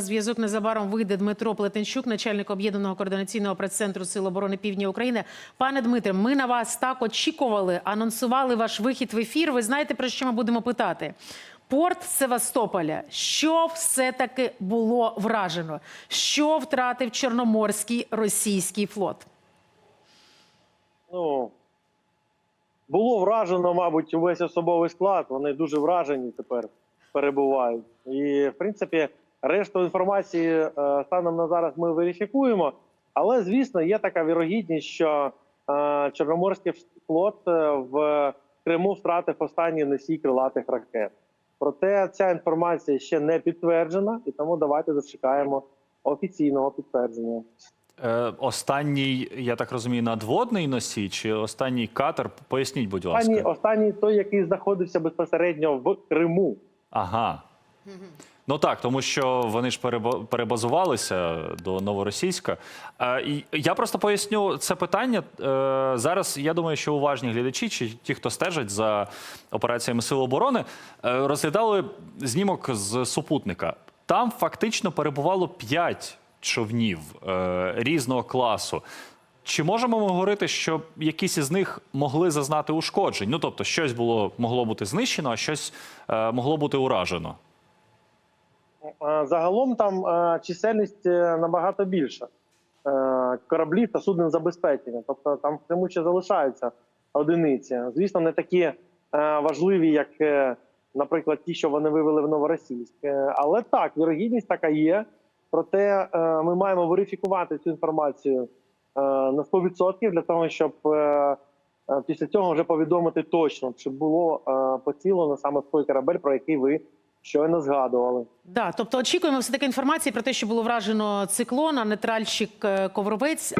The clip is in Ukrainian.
на зв'язок незабаром вийде Дмитро Плетенчук, начальник об'єднаного координаційного прес-центру Сил оборони Півдня України. Пане Дмитре, ми на вас так очікували, анонсували ваш вихід в ефір. Ви знаєте про що ми будемо питати? Порт Севастополя. Що все-таки було вражено? Що втратив Чорноморський російський флот? Ну було вражено, мабуть, увесь особовий склад. Вони дуже вражені тепер перебувають. І в принципі, решту інформації е, станом на зараз ми верифікуємо. Але звісно, є така вірогідність, що е, Чорноморський флот е, в Криму втратив останній носій крилатих ракет. Проте ця інформація ще не підтверджена, і тому давайте зачекаємо офіційного підтвердження. Е, останній, я так розумію, надводний носій чи останній катер? Поясніть, будь ласка. Останній, останній той, який знаходився безпосередньо в Криму. Ага. Ну так, тому що вони ж перебазувалися до новоросійська. Е, я просто поясню це питання. Е, зараз я думаю, що уважні глядачі чи ті, хто стежать за операціями Сил оборони, е, розглядали знімок з супутника. Там фактично перебувало п'ять човнів різного класу. Чи можемо ми говорити, що якісь із них могли зазнати ушкоджень? Ну тобто, щось було могло бути знищено, а щось могло бути уражено. Загалом там е, чисельність е, набагато більша е, кораблів та суден забезпечення. Тобто там в Криму ще залишаються одиниці. Звісно, не такі важливі, як, наприклад, ті, що вони вивели в Новоросійськ. Але так, вірогідність така є. Проте ми маємо верифікувати цю інформацію на 100% для того, щоб після цього вже повідомити точно, чи було поцілено саме той корабель, про який ви щойно згадували. Да, тобто очікуємо все таки інформації про те, що було вражено циклон, а нейтральщик е, Ковровець.